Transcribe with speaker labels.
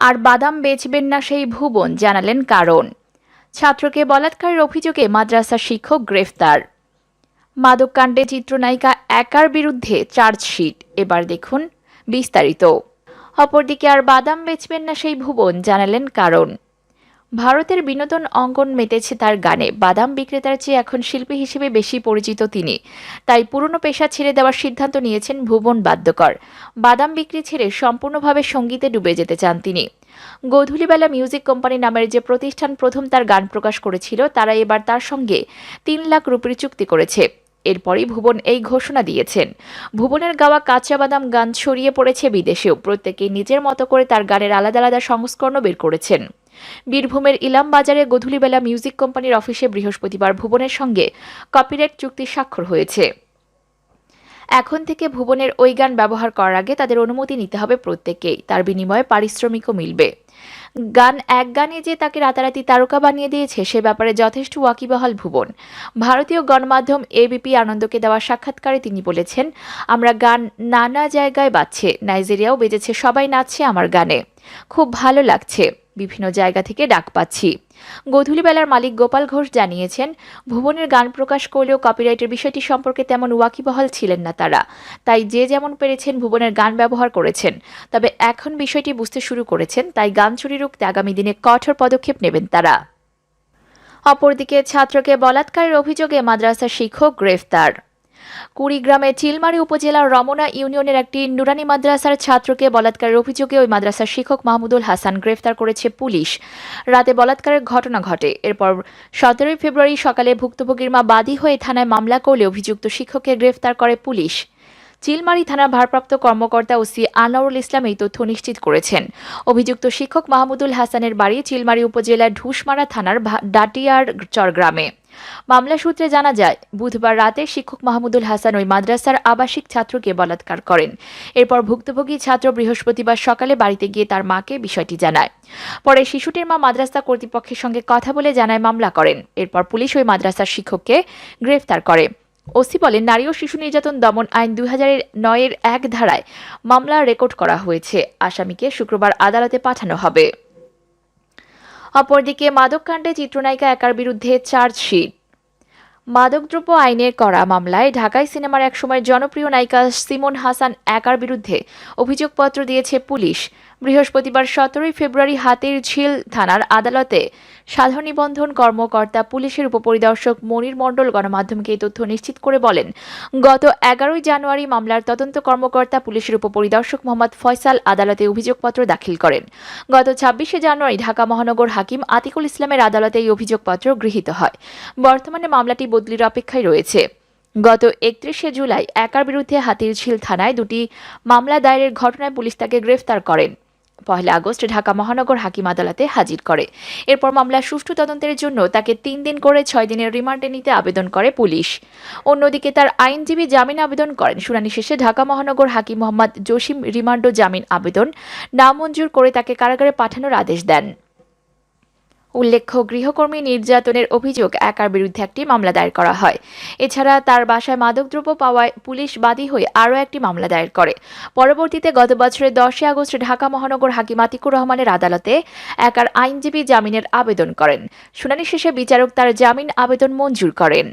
Speaker 1: আর বাদাম বেচবেন না সেই ভুবন, জানালেন কারণ। ছাত্রকে বলাৎকারের অভিযোগে মাদ্রাসা শিক্ষক গ্রেফতার। মাদককাণ্ডে চিত্রনায়িকা একার বিরুদ্ধে চার্জশিট, এবার দেখুন বিস্তারিত। অপরদিকে আর বাদাম বেচবেন না সেই ভুবন, জানালেন কারণ। ভারতের বিনোদন অঙ্গন মেতেছে তার গানে। বাদাম বিক্রেতার চেয়ে এখন শিল্পী হিসেবে বেশি পরিচিত তিনি। তাই পুরনো পেশা ছেড়ে দেওয়ার সিদ্ধান্ত নিয়েছেন ভুবন বাদ্যকর। বাদাম বিক্রি ছেড়ে সম্পূর্ণভাবে সঙ্গীতে ডুবে যেতে চান তিনি। গোধূলিবেলা মিউজিক কোম্পানি নামের যে প্রতিষ্ঠান প্রথম তার গান প্রকাশ করেছিল, তারা এবার তার সঙ্গে তিন লাখ রুপির চুক্তি করেছে। এরপরই ভুবন এই ঘোষণা দিয়েছেন। ভুবনের গাওয়া কাঁচা বাদাম গান ছড়িয়ে পড়েছে বিদেশেও। প্রত্যেকে নিজের মতো করে তার গানের আলাদা আলাদা সংস্করণও বের করেছেন। বীরভূমের ইলাম বাজারে গধূলিবেলা মিউজিক কোম্পানির অফিসে বৃহস্পতিবার ভুবনের সঙ্গে কপিরাইট চুক্তি স্বাক্ষর হয়েছে। এখন থেকে ভুবনের ওই গান ব্যবহার করার আগে তাদের অনুমতি নিতে হবে প্রত্যেকেই তার বিনিময়ে পারিশ্রমিকও মিলবে। গান এক গানে যে তাকে রাতারাতি তারকা বানিয়ে দিয়েছে, সে ব্যাপারে যথেষ্ট ওয়াকিবহাল ভুবন। ভারতীয় গণমাধ্যম এবিপি আনন্দকে দেওয়া সাক্ষাৎকারে তিনি বলেছেন, আমরা গান নানা জায়গায় বাজছে, নাইজেরিয়াও বেজেছে, সবাই নাচছে আমার গানে। খুব ভালো লাগছে। বিভিন্ন জায়গা থেকে ডাক পাচ্ছি। গধূলিবেলার মালিক গোপাল ঘোষ জানিয়েছেন, ভুবনের গান প্রকাশ করলেও কপিরাইটের বিষয়টি সম্পর্কে তেমন ওয়াকিবহাল ছিলেন না তারা। তাই যে যেমন পেরেছেন ভুবনের গান ব্যবহার করেছেন। তবে এখন বিষয়টি বুঝতে শুরু করেছেন, তাই গান চুরি রুখতে আগামী দিনে কঠোর পদক্ষেপ নেবেন তারা। অপরদিকে ছাত্রকে বলাৎকারের অভিযোগে মাদ্রাসা শিক্ষক গ্রেফতার। কুড়িগ্রামে চিলমারি উপজেলার রমনা ইউনিয়নের একটি নুরানি মাদ্রাসার ছাত্রকে বলাৎকারের অভিযোগে ওই মাদ্রাসার শিক্ষক মাহমুদুল হাসান গ্রেফতার করেছে পুলিশ। রাতে বলাৎকারের ঘটনা ঘটে। এরপর সতেরোই ফেব্রুয়ারি সকালে ভুক্তভোগীর মা বাদী হয়ে থানায় মামলা করলে অভিযুক্ত শিক্ষককে গ্রেফতার করে পুলিশ। চিলমারি থানার ভারপ্রাপ্ত কর্মকর্তা ওসি আনোয়ারুল ইসলাম এই তথ্য নিশ্চিত করেছেন। অভিযুক্ত শিক্ষক মাহমুদুল হাসানের বাড়ি চিলমারি উপজেলার ঢুসমারা থানার ডাটিয়ার চর গ্রামে। মামলা সূত্রে জানা যায়, বুধবার রাতে শিক্ষক মাহমুদুল হাসান ওই মাদ্রাসার আবাসিক ছাত্রকে বলাৎকার করেন। এরপর ভুক্তভোগী ছাত্র বৃহস্পতিবার সকালে বাড়িতে গিয়ে তার মাকে বিষয়টি জানায়। পরে শিশুটির মা মাদ্রাসা কর্তৃপক্ষের সঙ্গে কথা বলে জানায় মামলা করেন। এরপর পুলিশ ওই মাদ্রাসার শিক্ষককে গ্রেফতার করে। ওসি বলেন, নারী ও শিশু নির্যাতন দমন আইন দুই হাজারের নয়ের এক ধারায় মামলা রেকর্ড করা হয়েছে। আসামিকে শুক্রবার আদালতে পাঠানো হবে। অপরদিকে মাদককাণ্ডে চিত্রনায়িকা একার বিরুদ্ধে চার্জশিট। মাদকদ্রব্য আইনের করা মামলায় ঢাকায় সিনেমার একসময় জনপ্রিয় নায়িকা সিমন হাসান একার বিরুদ্ধে অভিযোগপত্র দিয়েছে পুলিশ। বৃহস্পতিবার সতেরোই ফেব্রুয়ারি হাতির ঝিল থানার আদালতে সাধারণ নিবন্ধন কর্মকর্তা পুলিশের উপপরিদর্শক মনির মণ্ডল গণমাধ্যমকে এই তথ্য নিশ্চিত করে বলেন, গত এগারোই জানুয়ারি মামলার তদন্ত কর্মকর্তা পুলিশের উপপরিদর্শক মোহাম্মদ ফয়সাল আদালতে অভিযোগপত্র দাখিল করেন। গত ছাব্বিশে জানুয়ারি ঢাকা মহানগর হাকিম আতিকুল ইসলামের আদালতে এই অভিযোগপত্র গৃহীত হয়। বর্তমানে মামলাটি বদলির অপেক্ষায় রয়েছে। গত একত্রিশে জুলাই একার বিরুদ্ধে হাতিরঝিল থানায় দুটি মামলা দায়েরের ঘটনায় পুলিশ তাকে গ্রেফতার করেন। পহেলা আগস্ট ঢাকা মহানগর হাকিম আদালতে হাজির করে। এরপর মামলার সুষ্ঠু তদন্তের জন্য তাকে তিন দিন করে ছয় দিনের রিমান্ডে নিতে আবেদন করে পুলিশ। অন্যদিকে তার আইনজীবী জামিন আবেদন করেন। শুনানি শেষে ঢাকা মহানগর হাকিম মোহাম্মদ জসিম রিমান্ড জামিন আবেদন নামঞ্জুর করে তাকে কারাগারে পাঠানোর আদেশ দেন। উল্লেখ্য, গৃহকর্মী নির্যাতনের অভিযোগ একার বিরুদ্ধে একটি মামলা দায়ের করা হয়। এছাড়া তার বাসায় মাদকদ্রব্য পাওয়ায় পুলিশ বাদী হয়ে আরও একটি মামলা দায়ের করে। পরবর্তীতে গত বছরের দশই আগস্ট ঢাকা মহানগর হাকিম আতিকুর রহমানের আদালতে একার আইনজীবী জামিনের আবেদন করেন। শুনানি শেষে বিচারক তার জামিন আবেদন মঞ্জুর করেন।